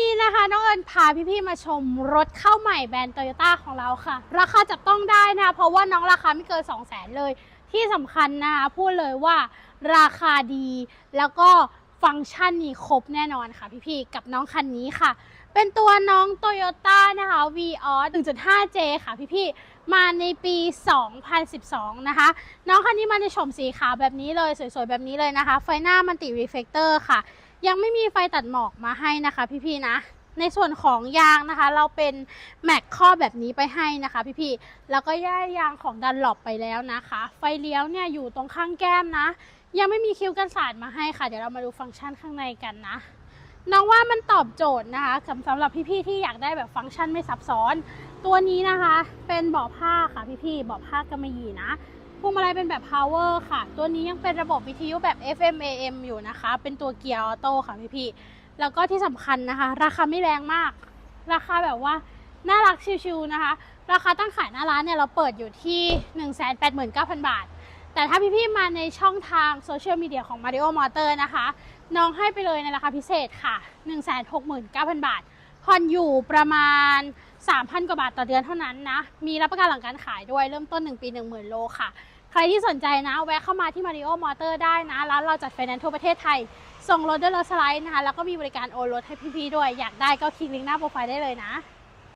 นี้นะคะน้องเอิญพาพี่ๆมาชมรถเข้าใหม่แบรนด์โตโยต้าของเราค่ะ ราคาจับต้องได้นะ เพราะว่าน้องราคาไม่เกิน 2 0 0 0 0 0เลย ที่สำคัญนะคะพูดเลยว่าราคาดีแล้วก็ฟังก์ชันนี้ครบแน่นอนค่ะพี่ๆกับน้องคันนี้ค่ะ เป็นตัวน้องโตโยต้านะคะ v ีออ 1.5J ค่ะพี่ๆมาในปี 2012 นะคะ น้องคันนี้มาในโฉมสีขาวแบบนี้เลย สวยๆ แบบนี้เลยนะคะ ไฟหน้ามันติรีเฟกเตอร์ค่ะ ยังไม่มีไฟตัดหมอกมาให้นะคะ พี่ๆนะ ในส่วนของยางนะคะ เราเป็นแม็กข้อแบบนี้ไปให้นะคะ พี่ๆแล้วก็ย่ายางของดันหลบไปแล้วนะคะ ไฟเลี้ยวเนี่ยอยู่ตรงข้างแก้มนะ ยังไม่มีคิ้วกันสาดมาให้ค่ะ เดี๋ยวเรามาดูฟังก์ชันข้างในกันนะน้องว่ามันตอบโจทย์นะคะสำหรับพี่ๆที่อยากได้แบบฟังก์ชันไม่ซับซ้อน ตัวนี้นะคะเป็นเบาะผ้าค่ะพี่ๆเบาะผ้ากำมะหยี่นะ วงมาลัยเป็นแบบ power ค่ะ ตัวนี้ยังเป็นระบบวิทยุแบบ FM AM อยู่นะคะ เป็นตัวเกียร์ออโต้ค่ะพี่ๆแล้วก็ที่สำคัญนะคะ ราคาไม่แรงมาก ราคาแบบว่าน่ารักชิวๆนะคะ ราคาตั้งขายหน้าร้านเนี่ยเราเปิดอยู่ที่ 189,000 บาท แต่ถ้าพี่ๆมาในช่องทางโซเชียลมีเดียของ Mario Motor นะคะ น้องให้ไปเลยในราคาพิเศษค่ะ 169,000 บาทผ่อนอยู่ประมาณ 3,000 กว่าบาทต่อเดือนเท่านั้นนะ มีรับประกันหลังการขายด้วยเริ่มต้น 1 ปี 10,000 โลค่ะ ใครที่สนใจนะ แวะเข้ามาที่ Mario Motor ได้นะ ร้านเราจัดไฟแนนซ์ทั่วประเทศไทย ส่งรถด้วยรถสไลด์นะคะ แล้วก็มีบริการโอนรถให้พี่ๆด้วย อยากได้ก็คลิกลิงก์หน้าโปรไฟล์ได้เลยนะ